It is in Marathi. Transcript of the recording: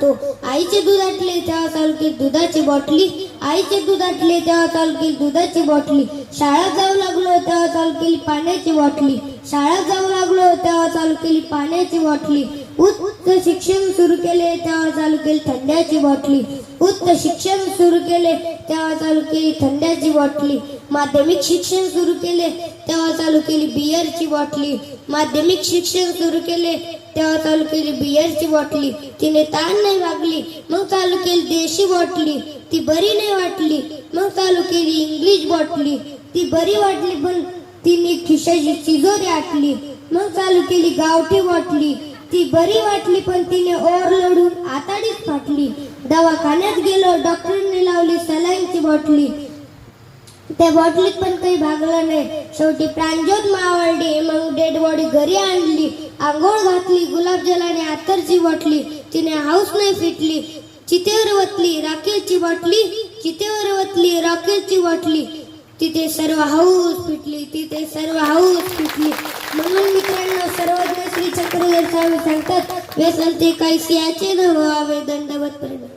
सांगतो आईचे दूध आटले तेव्हा चालू केली दुधाची बॉटली. आईचे दूध आटले तेव्हा चालू केली दुधाची बॉटली. शाळा जाऊ लागलो तेव्हा चालू केली पाण्याची बॉटली. शाळा जाऊ लागलो तेव्हा चालू केली पाण्याची बॉटली. उच्च शिक्षण सुरू केले तेव्हा चालू केली थंड्याची बॉटली. उच्च शिक्षण सुरू केले तेव्हा चालू केली थंड्याची बॉटली. माध्यमिक शिक्षण सुरू केले तेव्हा चालू केली बियरची बॉटली. माध्यमिक शिक्षण सुरू केले तेव्हा चालू केली बियरची बॉटली. तिने ताण नाही वागली मग चालू केली देशी बॉटली. ती बरी नाही वाटली मग चालू केली इंग्लिश बॉटली. ती बरी वाटली पण तिने खिशाची चिजोरी आटली. मग चालू केली गावठी बॉटली. ती बरी वाटली पण तिने ओर लढून आताडीच फाटली. दवाखान्यात गेलो डॉक्टरने लावली सलाईनची बॉटली. त्या बॉटलीत पण काही भागलं नाही. शेवटी प्रांजोत मावळली मग डेड बॉडी घरी आणली आंघोळ घातली गुलाबजलाने आतरची बॉटली तिने हाऊस नाही फिटली चितेवर वतली राकेशची बॉटली चितेवर वतली राकेशची बॉटली. तिथे सर्व हाऊस फिटली तिथे सर्व हाऊस फिटली. म्हणून मित्रांनो सर्वज्ञ श्री चक्रधर स्वामी सांगतात व्यसन ते काही सियाचे न व्हावे दंडवत परिणाम.